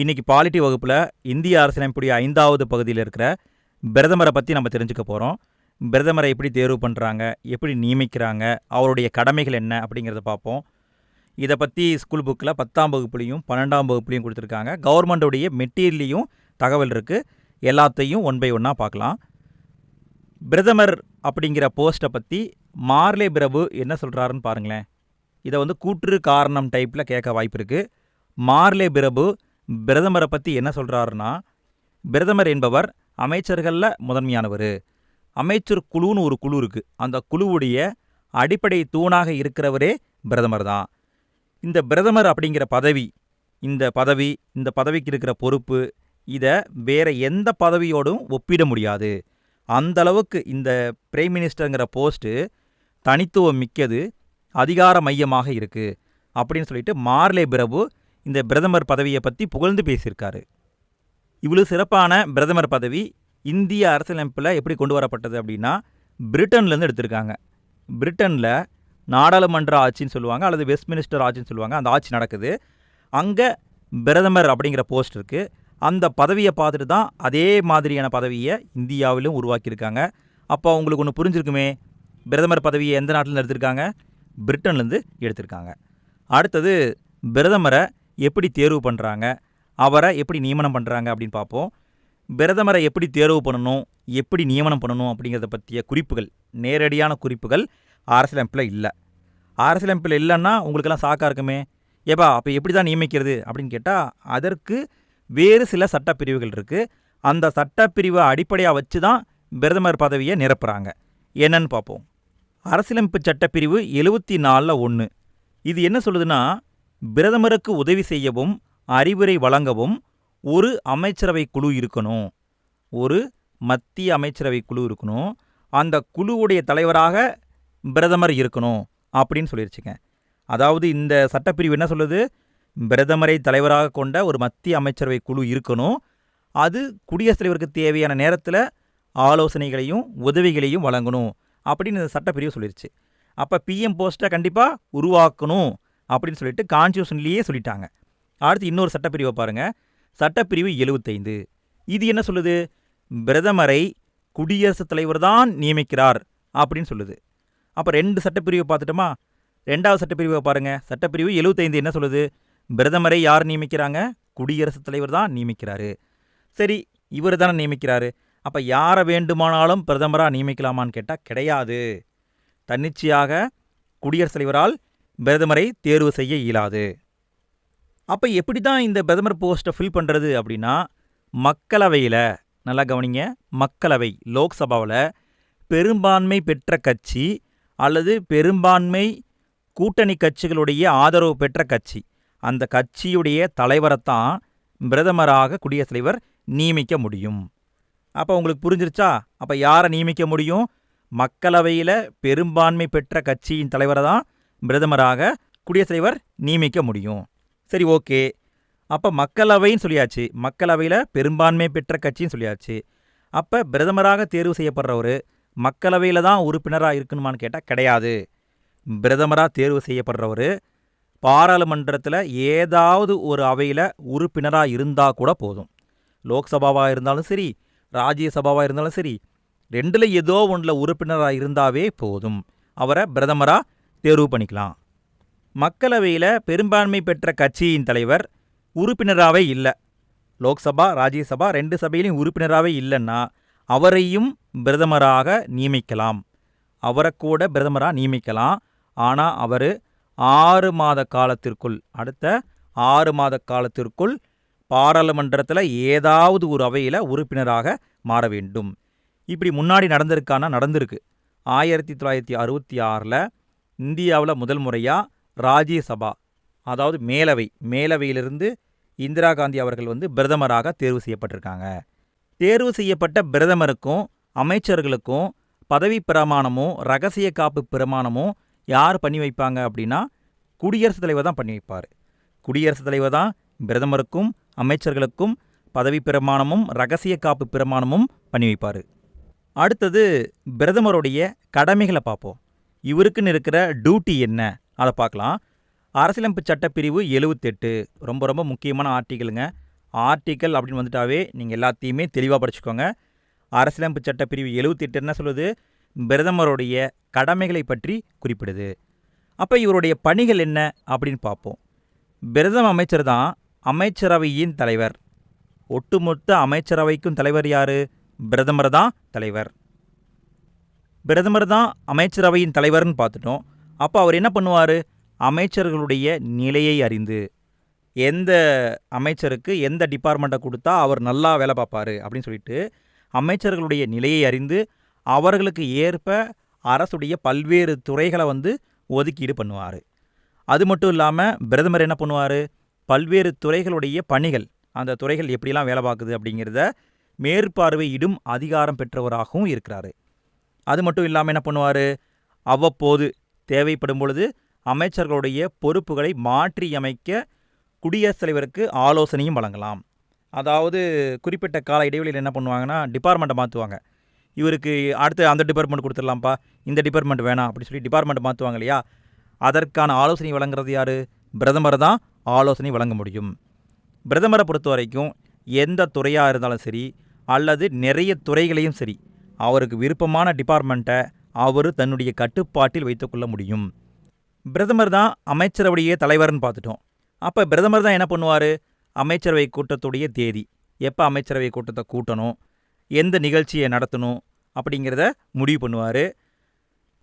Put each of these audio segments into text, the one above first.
இன்னைக்கு பாலிட்டி வகுப்பில் இந்திய அரசியலமைப்புடைய ஐந்தாவது பகுதியில் இருக்கிற பிரதமரை பற்றி நம்ம தெரிஞ்சுக்க போகிறோம் பிரதமரை எப்படி தேர்வு பண்ணுறாங்க எப்படி நியமிக்கிறாங்க அவருடைய கடமைகள் என்ன அப்படிங்கிறத பார்ப்போம். இதை பற்றி ஸ்கூல் புக்கில் பத்தாம் வகுப்புலையும் பன்னெண்டாம் வகுப்புலையும் கொடுத்துருக்காங்க. கவர்மெண்ட்டுடைய மெட்டீரியல்லையும் தகவல் இருக்குது எல்லாத்தையும் ஒன் பை ஒன்னாக பார்க்கலாம். பிரதமர் அப்படிங்கிற போஸ்ட்டை பற்றி மார்லே பிரபு என்ன சொல்கிறாருன்னு பாருங்களேன். இதை வந்து கூற்று காரணம் டைப்பில் கேட்க வாய்ப்பு இருக்குது மார்லே பிரபு பிரதமரை பற்றி என்ன சொல்கிறாருன்னா பிரதமர் என்பவர் அமைச்சர்களில் முதன்மையானவர். அமைச்சர் குழுன்னு ஒரு குழு இருக்குது அந்த குழுவுடைய அடிப்படை தூணாக இருக்கிறவரே பிரதமர் தான். இந்த பிரதமர் அப்படிங்கிற பதவி இந்த பதவி இந்த பதவிக்கு இருக்கிற பொறுப்பு இதை வேற எந்த பதவியோடும் ஒப்பிட முடியாது. அந்த அளவுக்கு இந்த பிரைம் மினிஸ்டருங்கிற போஸ்ட்டு தனித்துவம் மிக்கது அதிகார மையமாக இருக்குது அப்படின்னு சொல்லிட்டு மார்லே பிரபு இந்த பிரதமர் பதவியை பற்றி புகழ்ந்து பேசியிருக்காரு. இவ்வளோ சிறப்பான பிரதமர் பதவி இந்திய அரசியலமைப்பில் எப்படி கொண்டு வரப்பட்டது அப்படின்னா பிரிட்டன்லேருந்து எடுத்திருக்காங்க. பிரிட்டனில் நாடாளுமன்ற ஆட்சின்னு சொல்லுவாங்க அல்லது வெஸ்ட்மினிஸ்டர் ஆட்சின்னு சொல்லுவாங்க அந்த ஆட்சி நடக்குது. அங்கே பிரதமர் அப்படிங்கிற போஸ்ட் இருக்குது அந்த பதவியை பார்த்துட்டு தான் அதே மாதிரியான பதவியை இந்தியாவிலும் உருவாக்கியிருக்காங்க. அப்போ அவங்களுக்கு ஒன்று புரிஞ்சிருக்குமே பிரதமர் பதவியை எந்த நாட்டிலேருந்து எடுத்திருக்காங்க? பிரிட்டன்லேருந்து எடுத்திருக்காங்க. அடுத்தது பிரதமரை எப்படி தேர்வு பண்ணுறாங்க அவரை எப்படி நியமனம் பண்ணுறாங்க அப்படின்னு பார்ப்போம். பிரதமரை எப்படி தேர்வு பண்ணணும்? எப்படி நியமனம் பண்ணணும் அப்படிங்கிறத பற்றிய குறிப்புகள் நேரடியான குறிப்புகள் அரசியலமைப்பில் இல்லை. அரசியலமைப்பில் இல்லைன்னா உங்களுக்கெல்லாம் சாக்கா இருக்குமே. ஏப்பா அப்போ எப்படி தான் நியமிக்கிறது அப்படின்னு கேட்டால் அதற்கு வேறு சில சட்டப்பிரிவுகள் இருக்குது அந்த சட்டப்பிரிவை அடிப்படையாக வச்சு தான் பிரதமர் பதவியை நிரப்புகிறாங்க என்னன்னு பார்ப்போம். அரசியலமைப்பு சட்டப்பிரிவு எழுபத்தி நாலில் ஒன்று இது என்ன சொல்லுதுன்னா பிரதமருக்கு உதவி செய்யவும் அறிவுரை வழங்கவும் ஒரு அமைச்சரவை குழு இருக்கணும். ஒரு மத்திய அமைச்சரவை குழு இருக்கணும். அந்த குழுவுடைய தலைவராக பிரதமர் இருக்கணும் அப்படின்னு சொல்லிருச்சுங்க. அதாவது இந்த சட்டப்பிரிவு என்ன சொல்லுது? பிரதமரை தலைவராக கொண்ட ஒரு மத்திய அமைச்சரவை குழு இருக்கணும். அது குடியரசுத் தலைவருக்கு தேவையான நேரத்தில் ஆலோசனைகளையும் உதவிகளையும் வழங்கணும் அப்படின்னு இந்த சட்டப்பிரிவு சொல்லிருச்சு. அப்போ பிஎம் போஸ்ட்டை கண்டிப்பாக உருவாக்கணும். அப்படின்னு சொல்லிட்டு கான்ஸ்டியூஷன்லேயே சொல்லிட்டாங்க. அடுத்து இன்னொரு சட்டப்பிரிவை பாருங்கள் சட்டப்பிரிவு எழுபத்தைந்து இது என்ன சொல்லுது? பிரதமரை குடியரசுத் தலைவர் தான் நியமிக்கிறார் அப்படின்னு சொல்லுது. அப்போ ரெண்டு சட்டப்பிரிவை பார்த்துட்டோமா? ரெண்டாவது சட்டப்பிரிவை பாருங்கள் சட்டப்பிரிவு எழுபத்தைந்து என்ன சொல்லுது? பிரதமரை யார் நியமிக்கிறாங்க? குடியரசுத் தலைவர் தான் நியமிக்கிறாரு. சரி இவர் தானே நியமிக்கிறாரு. அப்போ யாரை வேண்டுமானாலும் பிரதமராக நியமிக்கலாமான்னு கேட்டால் கிடையாது. தன்னிச்சையாக குடியரசுத் தலைவரால் பிரதமரை தேர்வு செய்ய இயலாது. அப்போ எப்படி தான் இந்த பிரதமர் போஸ்ட்டை ஃபில் பண்ணுறது அப்படின்னா மக்களவையில் நல்லா கவனிங்க மக்களவை லோக்சபாவில் பெரும்பான்மை பெற்ற கட்சி அல்லது பெரும்பான்மை கூட்டணி கட்சிகளுடைய ஆதரவு பெற்ற கட்சி. அந்த கட்சியுடைய தலைவரைத்தான் பிரதமராக குடியரசுத் தலைவர் நியமிக்க முடியும். அப்போ உங்களுக்கு புரிஞ்சிருச்சா? அப்போ யாரை நியமிக்க முடியும்? மக்களவையில் பெரும்பான்மை பெற்ற கட்சியின் தலைவரை தான் பிரதமராக குடியரசுத் தலைவர் நியமிக்க முடியும். சரி ஓகே. அப்போ மக்களவைன்னு சொல்லியாச்சு. மக்களவையில் பெரும்பான்மை பெற்ற கட்சின்னு சொல்லியாச்சு. அப்போ பிரதமராக தேர்வு செய்யப்படுறவர் மக்களவையில் தான் உறுப்பினராக இருக்கணுமான்னு கேட்டால் கிடையாது. பிரதமராக தேர்வு செய்யப்படுறவர் பாராளுமன்றத்தில் ஏதாவது ஒரு அவையில் உறுப்பினராக இருந்தால் கூட போதும். லோக்சபாவாக இருந்தாலும் சரி ராஜ்யசபாவாக இருந்தாலும் சரி ரெண்டில் ஏதோ ஒன்றில் உறுப்பினராக இருந்தாவே போதும். அவரை பிரதமராக தேர்வு பண்ணிக்கலாம். மக்களவையில் பெரும்பான்மை பெற்ற கட்சியின் தலைவர் உறுப்பினராகவே இல்லை. லோக்சபா ராஜ்யசபா ரெண்டு சபையிலையும் உறுப்பினராகவே இல்லைன்னா அவரையும் பிரதமராக நியமிக்கலாம். அவரை கூட பிரதமராக நியமிக்கலாம். ஆனால் அவர் ஆறு மாத காலத்திற்குள் அடுத்த ஆறு மாத காலத்திற்குள் பாராளுமன்றத்தில் ஏதாவது ஒரு அவையில் உறுப்பினராக மாற வேண்டும். இப்படி முன்னாடி நடந்திருக்கானா நடந்திருக்கு. ஆயிரத்தி தொள்ளாயிரத்தி அறுபத்தி ஆறில் இந்தியாவில் முதல் முறையாக ராஜ்யசபா அதாவது மேலவை மேலவையிலிருந்து இந்திரா காந்தி அவர்கள் வந்து பிரதமராக தேர்வு செய்யப்பட்டிருக்காங்க. தேர்வு செய்யப்பட்ட பிரதமருக்கும் அமைச்சர்களுக்கும் பதவி பிரமாணமும் ரகசிய காப்பு பிரமாணமும் யார் பண்ணி வைப்பாங்க அப்படின்னா குடியரசுத் தலைவர் தான் பண்ணி வைப்பார். குடியரசுத் தலைவர் தான் பிரதமருக்கும் அமைச்சர்களுக்கும் பதவி பிரமாணமும் ரகசிய காப்பு பிரமாணமும் பண்ணி வைப்பார். அடுத்தது பிரதமருடைய கடமைகளை பார்ப்போம். இவருக்குன்னு இருக்கிற டியூட்டி என்ன? அதை பார்க்கலாம். அரசியலமைப்பு சட்டப்பிரிவு எழுவத்தெட்டு. ரொம்ப ரொம்ப முக்கியமான ஆர்டிகளுங்க ஆர்டிக்கல் அப்படின்னு வந்துட்டாவே நீங்கள் எல்லாத்தையுமே தெளிவாக படிச்சுக்கோங்க. அரசியலமைப்பு சட்ட பிரிவு என்ன சொல்லுது? பிரதமருடைய கடமைகளை பற்றி குறிப்பிடுது. அப்போ இவருடைய பணிகள் என்ன அப்படின்னு பார்ப்போம். பிரதம அமைச்சர் தான் அமைச்சரவையின் தலைவர். ஒட்டுமொத்த அமைச்சரவைக்கும் தலைவர் யார்? பிரதமர் தான் தலைவர். பிரதமர் தான் அமைச்சரவையின் தலைவர்னு பார்த்துட்டோம். அப்போ அவர் என்ன பண்ணுவார்? அமைச்சர்களுடைய நிலையை அறிந்து எந்த அமைச்சருக்கு எந்த டிபார்ட்மெண்ட்டை கொடுத்தா அவர் நல்லா வேலை பார்ப்பாரு அப்படின்னு சொல்லிட்டு அமைச்சர்களுடைய நிலையை அறிந்து அவர்களுக்கு ஏற்ப அரசுடைய பல்வேறு துறைகளை வந்து ஒதுக்கீடு பண்ணுவார். அது மட்டும் இல்லாமல் பிரதமர் என்ன பண்ணுவார்? பல்வேறு துறைகளுடைய பணிகள் அந்த துறைகள் எப்படிலாம் வேலை பார்க்குது அப்படிங்கிறத மேற்பார்வையிடும் அதிகாரம் பெற்றவராகவும் இருக்கிறாரு. அது மட்டும் இல்லாமல் என்ன பண்ணுவார்? அவ்வப்போது தேவைப்படும் பொழுது அமைச்சர்களுடைய பொறுப்புகளை மாற்றியமைக்க குடியரசுத் தலைவருக்கு ஆலோசனையும் வழங்கலாம். அதாவது குறிப்பிட்ட கால இடைவெளியில் என்ன பண்ணுவாங்கன்னா டிபார்ட்மெண்ட்டை மாற்றுவாங்க இவருக்கு அடுத்து அந்த டிபார்ட்மெண்ட் கொடுத்துடலாம்ப்பா இந்த டிபார்ட்மெண்ட் வேணாம் அப்படின்னு சொல்லி டிபார்ட்மெண்ட் மாற்றுவாங்க இல்லையா? அதற்கான ஆலோசனை வழங்குறது யார்? பிரதமர் தான் ஆலோசனை வழங்க முடியும். பிரதமரை பொறுத்த வரைக்கும் எந்த துறையாக இருந்தாலும் சரி அல்லது நிறைய துறைகளையும் சரி அவருக்கு விருப்பமான டிபார்ட்மெண்ட்டை அவர் தன்னுடைய கட்டுப்பாட்டில் வைத்துக்கொள்ள முடியும். பிரதமர் தான் அமைச்சரவையே தலைவர்னு பார்த்துட்டோம். அப்போ பிரதமர் தான் என்ன பண்ணுவார்? அமைச்சரவை கூட்டத்துடைய தேதி. எப்போ அமைச்சரவை கூட்டத்தை கூட்டணும்? எந்த நிகழ்ச்சியை நடத்தணும்? அப்படிங்கிறத முடிவு பண்ணுவார்.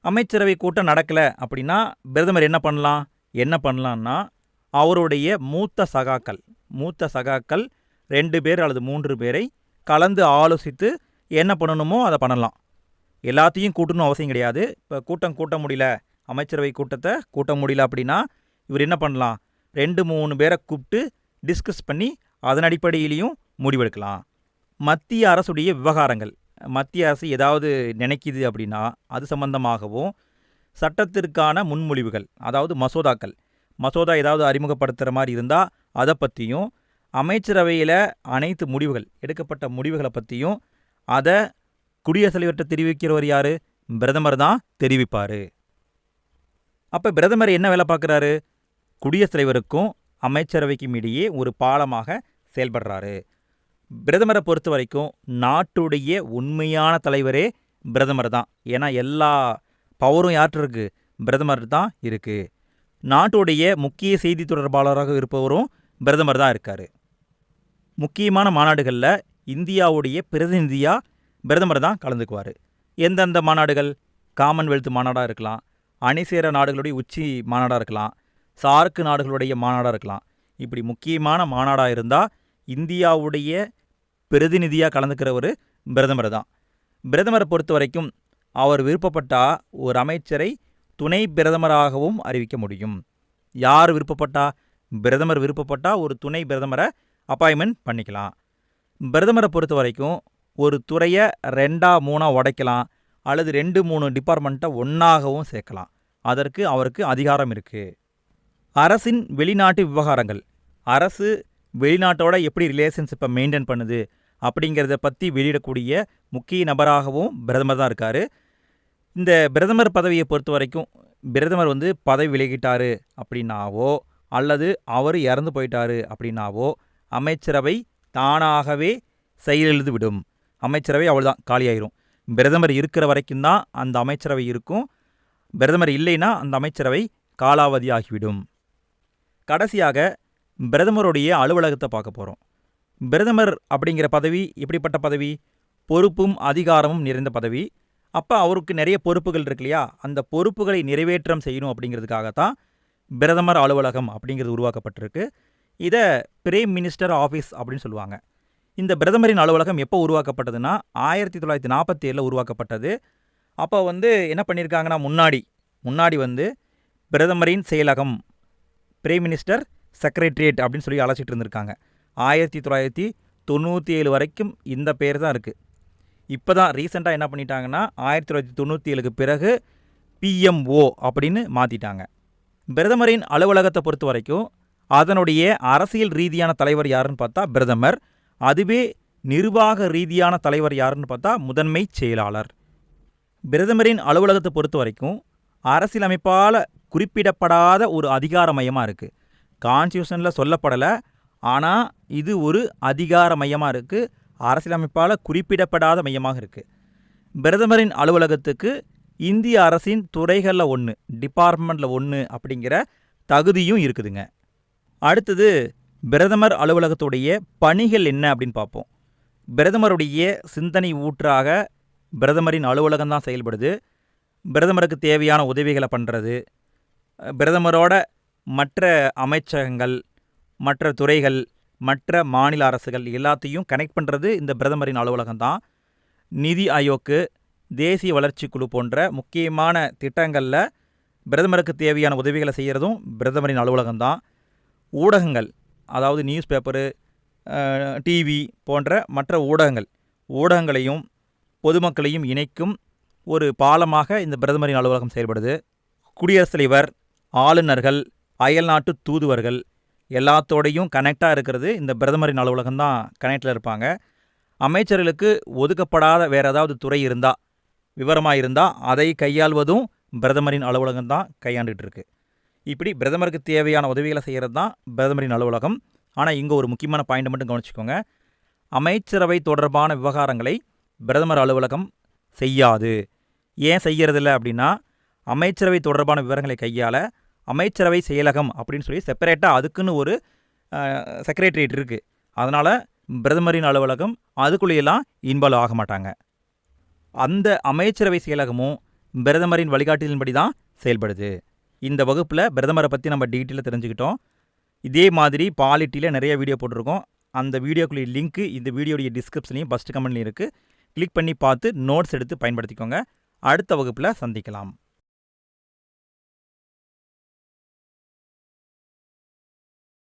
அமைச்சரவை கூட்டம் நடக்கலை அப்படின்னா பிரதமர் என்ன பண்ணலாம்? என்ன பண்ணலான்னா அவருடைய மூத்த சகாக்கள் மூத்த சகாக்கள் ரெண்டு பேர் அல்லது மூன்று பேரை கலந்து ஆலோசித்து என்ன பண்ணணுமோ அதை பண்ணலாம். எல்லாத்தையும் கூட்டணும் அவசியம் கிடையாது. இப்போ கூட்டம் கூட்ட முடியல. அமைச்சரவை கூட்டத்தை கூட்ட முடியல அப்படின்னா இவர் என்ன பண்ணலாம்? ரெண்டு மூணு பேரை கூப்பிட்டு டிஸ்கஸ் பண்ணி அதன் அடிப்படையிலையும் முடிவெடுக்கலாம். மத்திய அரசுடைய விவகாரங்கள். மத்திய அரசு ஏதாவது நினைக்கிது அப்படின்னா அது சம்பந்தமாகவும் சட்டத்திற்கான முன்மொழிவுகள் அதாவது மசோதாக்கள். மசோதா ஏதாவது அறிமுகப்படுத்துகிற மாதிரி இருந்தால் அதை பற்றியும் அமைச்சரவையில் அனைத்து முடிவுகள் எடுக்கப்பட்ட முடிவுகளை பற்றியும் அதை குடியரசுத் தலைவர்கிட்ட தெரிவிக்கிறவர் யார்? பிரதமர் தான் தெரிவிப்பார். அப்போ பிரதமர் என்ன வேலை பார்க்குறாரு? குடியரசுத் தலைவருக்கும் அமைச்சரவைக்கும் இடையே ஒரு பாலமாக செயல்படுறாரு. பிரதமரை பொறுத்த வரைக்கும் நாட்டுடைய உண்மையான தலைவரே பிரதமர் தான். ஏன்னா எல்லா பவரும் யார்கிட்ட இருக்கு? பிரதமர் தான் இருக்குது நாட்டுடைய முக்கிய செய்தி தொடர்பாளராக இருப்பவரும் பிரதமர் தான் இருக்கார். முக்கியமான மாநாடுகளில் இந்தியாவுடைய பிரதிநிதியாக பிரதமர் தான் கலந்துக்குவார். எந்தெந்த மாநாடுகள்? காமன்வெல்த் மாநாடாக இருக்கலாம். அணிசேர நாடுகளுடைய உச்சி மாநாடாக இருக்கலாம். சார்க்கு நாடுகளுடைய மாநாடாக இருக்கலாம். இப்படி முக்கியமான மாநாடாக இருந்தால் இந்தியாவுடைய பிரதிநிதியாக கலந்துக்கிறவர் பிரதமர் தான். பிரதமரை பொறுத்த வரைக்கும் அவர் விருப்பப்பட்டால் ஒரு அமைச்சரை துணை பிரதமராகவும் அறிவிக்க முடியும். யார் விருப்பப்பட்டா? பிரதமர் விருப்பப்பட்டா ஒரு துணை பிரதமரை அப்பாயின்மெண்ட் பண்ணிக்கலாம். பிரதமரை பொறுத்த வரைக்கும் ஒரு துறையை ரெண்டா மூணாக உடைக்கலாம். அல்லது ரெண்டு மூணு டிபார்ட்மெண்ட்டை ஒன்றாகவும் சேர்க்கலாம். அதற்கு அவருக்கு அதிகாரம் இருக்குது அரசின் வெளிநாட்டு விவகாரங்கள். அரசு வெளிநாட்டோட எப்படி ரிலேஷன்ஷிப்பை மெயின்டைன் பண்ணுது அப்படிங்கிறத பற்றி வெளியிடக்கூடிய முக்கிய நபராகவும் பிரதமர் தான் இருக்கார். இந்த பிரதமர் பதவியை பொறுத்த வரைக்கும் பிரதமர் வந்து பதவி விலகிட்டார் அப்படின்னாவோ அல்லது அவர் இறந்து போயிட்டாரு அப்படின்னாவோ அமைச்சரவை தானாகவே செயலிழந்து விடும் அமைச்சரவை அவ்வளோதான் காலியாயிரும். பிரதமர் இருக்கிற வரைக்கும் தான் அந்த அமைச்சரவை இருக்கும். பிரதமர் இல்லைன்னா அந்த அமைச்சரவை காலாவதி ஆகிவிடும் கடைசியாக பிரதமருடைய அலுவலகத்தை பார்க்க போகிறோம் பிரதமர் அப்படிங்கிற பதவி எப்படிப்பட்ட பதவி? பொறுப்பும் அதிகாரமும் நிறைந்த பதவி. அப்போ அவருக்கு நிறைய பொறுப்புகள் இருக்கு இல்லையா? அந்த பொறுப்புகளை நிறைவேற்றம் செய்யணும் அப்படிங்கிறதுக்காகத்தான் பிரதமர் அலுவலகம் அப்படிங்கிறது உருவாக்கப்பட்டிருக்கு. இதை பிரைம் மினிஸ்டர் ஆஃபீஸ் அப்படின்னு சொல்லுவாங்க. இந்த பிரதமரின் அலுவலகம் எப்போ உருவாக்கப்பட்டதுன்னா ஆயிரத்தி தொள்ளாயிரத்தி நாற்பத்தி ஏழில் உருவாக்கப்பட்டது. அப்போ வந்து என்ன பண்ணியிருக்காங்கன்னா முன்னாடி முன்னாடி வந்து பிரதமரின் செயலகம் பிரைம் மினிஸ்டர் செக்ரட்டரியேட் அப்படின்னு சொல்லி அழைச்சிட்டு இருந்திருக்காங்க. ஆயிரத்தி தொள்ளாயிரத்தி தொண்ணூற்றி ஏழு வரைக்கும் இந்த பேர் தான் இருக்குது இப்போ தான் ரீசெண்டாக என்ன பண்ணிட்டாங்கன்னா ஆயிரத்தி தொள்ளாயிரத்தி தொண்ணூற்றி ஏழுக்கு பிறகு பிஎம்ஓ அப்படின்னு மாற்றிட்டாங்க பிரதமரின் அலுவலகத்தை பொறுத்த வரைக்கும் அதனுடைய அரசியல் ரீதியான தலைவர் யாருன்னு பார்த்தா பிரதமர் அதுவே நிர்வாக ரீதியான தலைவர் யாருன்னு பார்த்தா முதன்மை செயலாளர். பிரதமரின் அலுவலகத்தை பொறுத்த வரைக்கும் அரசியலமைப்பால் குறிப்பிடப்படாத ஒரு அதிகார மையமாக இருக்குது கான்ஸ்டியூஷனில் சொல்லப்படலை ஆனால் இது ஒரு அதிகார மையமாக இருக்குது அரசியலமைப்பால் குறிப்பிடப்படாத மையமாக இருக்குது பிரதமரின் அலுவலகத்துக்கு இந்திய அரசின் துறைகளில் ஒன்று டிபார்ட்மெண்ட்டில் ஒன்று அப்படிங்கிற தகுதியும் இருக்குதுங்க. அடுத்தது பிரதமர் அலுவலகத்துடைய பணிகள் என்ன அப்படின்னு பார்ப்போம். பிரதமருடைய சிந்தனை ஊற்றாக பிரதமரின் அலுவலகம் தான் செயல்படுது. பிரதமருக்கு தேவையான உதவிகளை பண்ணுறது பிரதமரோட மற்ற அமைச்சகங்கள் மற்ற துறைகள் மற்ற மாநில அரசுகள் எல்லாத்தையும் கனெக்ட் பண்ணுறது இந்த பிரதமரின் அலுவலகம் தான். நிதி ஆயோக்கு தேசிய வளர்ச்சி குழு போன்ற முக்கியமான திட்டங்களில் பிரதமருக்கு தேவையான உதவிகளை செய்கிறதும் பிரதமரின் அலுவலகம் தான். ஊடகங்கள் அதாவது நியூஸ் பேப்பரு டிவி போன்ற மற்ற ஊடகங்கள். ஊடகங்களையும் பொதுமக்களையும் இணைக்கும் ஒரு பாலமாக இந்த பிரதமரின் அலுவலகம் செயல்படுது. குடியரசுத் தலைவர் ஆளுநர்கள் அயல்நாட்டு தூதுவர்கள் எல்லாத்தோடையும் கனெக்டாக இருக்கிறது இந்த பிரதமரின் அலுவலகம் தான் கனெக்டில் இருப்பாங்க. அமைச்சர்களுக்கு ஒதுக்கப்படாத வேறு ஏதாவது துறை இருந்தால் விவரமாக இருந்தால் அதை கையாள்வதும் பிரதமரின் அலுவலகம் தான் கையாண்டுட்டு இருக்குது இப்படி பிரதமருக்கு தேவையான உதவிகளை செய்கிறது தான் பிரதமரின் அலுவலகம். ஆனால் இங்கே ஒரு முக்கியமான பாயிண்ட் மட்டும் கவனிச்சுக்கோங்க. அமைச்சரவை தொடர்பான விவகாரங்களை பிரதமர் அலுவலகம் செய்யாது. ஏன் செய்கிறதில்ல அப்படின்னா அமைச்சரவை தொடர்பான விவரங்களை கையாள அமைச்சரவை செயலகம் அப்படின்னு சொல்லி செப்பரேட்டாக அதுக்குன்னு ஒரு செக்ரட்டரியேட் இருக்குது அதனால் பிரதமரின் அலுவலகம் அதுக்குள்ளேயெல்லாம் இன்வால்வ் ஆக மாட்டாங்க. அந்த அமைச்சரவை செயலகமும் பிரதமரின் வழிகாட்டுதலின்படி தான் செயல்படுது. இந்த வகுப்பில் பிரதமரை பற்றி நம்ம டீட்டெயிலாக தெரிஞ்சுக்கிட்டோம். இதே மாதிரி பாலிட்டியில் நிறைய வீடியோ போட்டிருக்கோம். அந்த வீடியோக்குள்ளே லிங்க்கு இந்த வீடியோடைய டிஸ்கிரிப்ஷன்லையும் ஃபஸ்ட் கமெண்ட்லையும் இருக்குது கிளிக் பண்ணி பார்த்து நோட்ஸ் எடுத்து பயன்படுத்திக்கோங்க. அடுத்த வகுப்பில் சந்திக்கலாம்.